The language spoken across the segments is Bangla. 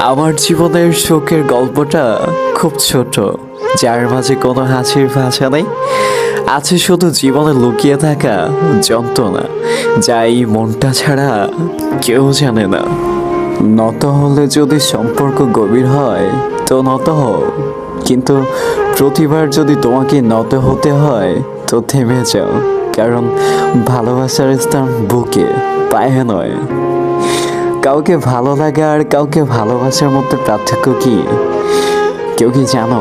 আমার জীবনের শোকের গল্পটা খুব ছোট, যার মাঝে কোনো হাসির ভাষা নেই। আছে শুধু জীবনে লুকিয়ে থাকা যন্ত্রণা, যা এই মনটা ছাড়া কেউ জানে না। নত হলে যদি সম্পর্ক গভীর হয়, তো নত হও। কিন্তু প্রতিবার যদি তোমাকে নত হতে হয়, তো থেমে যাও, কারণ ভালোবাসার স্থান বুকে, পায়ে নয়। কাউকে ভালো লাগা আর কাউকে ভালোবাসার মধ্যে পার্থক্য কি? কেউ কি জানো?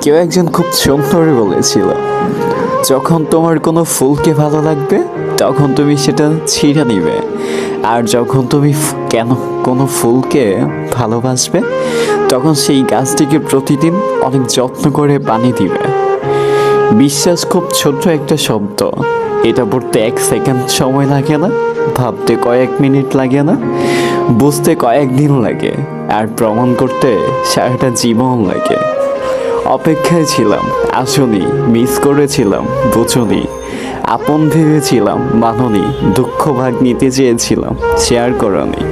কেউ একজন খুব সুন্দর বলেছিল, যখন তোমার কোনো ফুলকে ভালো লাগবে, তখন তুমি সেটা ছিঁড়ে নিবে। আর যখন তুমি কেন কোনো ফুলকে ভালোবাসবে, তখন সেই গাছটিকে প্রতিদিন অনেক যত্ন করে পানি দিবে। বিশ্বাস খুব ছোট্ট একটা শব্দ। এটা পড়তে এক সেকেন্ড সময় লাগে না, ভাবতে কয়েক মিনিট লাগে না। বুঝতে কয়েকদিন লাগে আর প্রমাণ করতে সারাটা জীবন লাগে। অপেক্ষায় ছিলাম, আসনি মিস করেছিলাম, বুঝনি। আপন ভেবেছিলাম, মাননি, দুঃখ ভাগ নিতে চেয়েছিলাম শেয়ার করনি।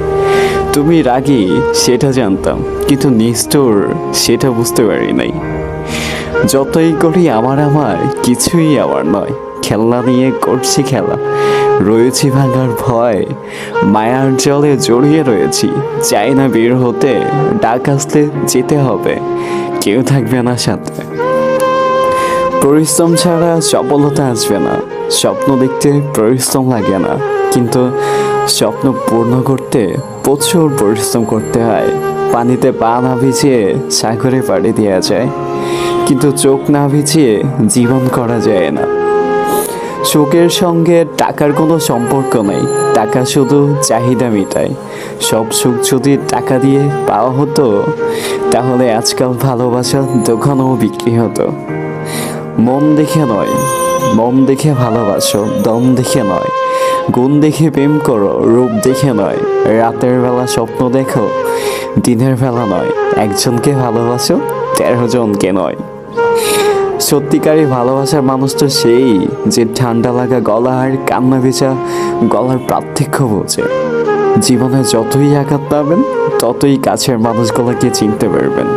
তুমি রাগী, সেটা জানতাম, কিন্তু নিষ্ঠুর, সেটা বুঝতে পারি নাই। যতই করি আমার আমার কিছুই আমার নয়। খেলনা নিয়ে করছি খেলা রয়েছি ভাঙার ভয়। মায়ার জলে জড়িয়ে রয়েছি। চাই না বের হতে, ডাক আসতে যেতে হবে। কেউ থাকবে না সাথে। পরিশ্রম ছাড়া সফলতা আসবে না। স্বপ্ন দেখতে পরিশ্রম লাগে না। কিন্তু স্বপ্ন পূর্ণ করতে প্রচুর পরিশ্রম করতে হয়। পানিতে পা না ভিজিয়ে সাগরে পাড়ি দেওয়া যায়। কিন্তু চোখ না ভিজিয়ে জীবন করা যায় না। সুখের সঙ্গে টাকার কোনো সম্পর্ক নেই। টাকা শুধু চাহিদা মেটায়। সব সুখ যদি টাকা দিয়ে পাওয়া হতো, তাহলে আজকাল ভালোবাসা দোকানও বিক্রি হতো। মন দেখে নয়, মন দেখে ভালোবাসো, দম দেখে নয়। গুণ দেখে প্রেম করো, রূপ দেখে নয়। রাতের বেলা স্বপ্ন দেখো, দিনের বেলা নয়। একজনকে ভালোবাসো, তেরো জনকে নয়। সত্যিকারই ভালোবাসার মানুষ তো সেই যে ঠান্ডা লাগা গলা আর কান্না ভেজা গলার পার্থক্য বোঝে। জীবনে যতই আঘাত পাবেন, ততই কাছের মানুষগুলোকে চিনতে পারবেন।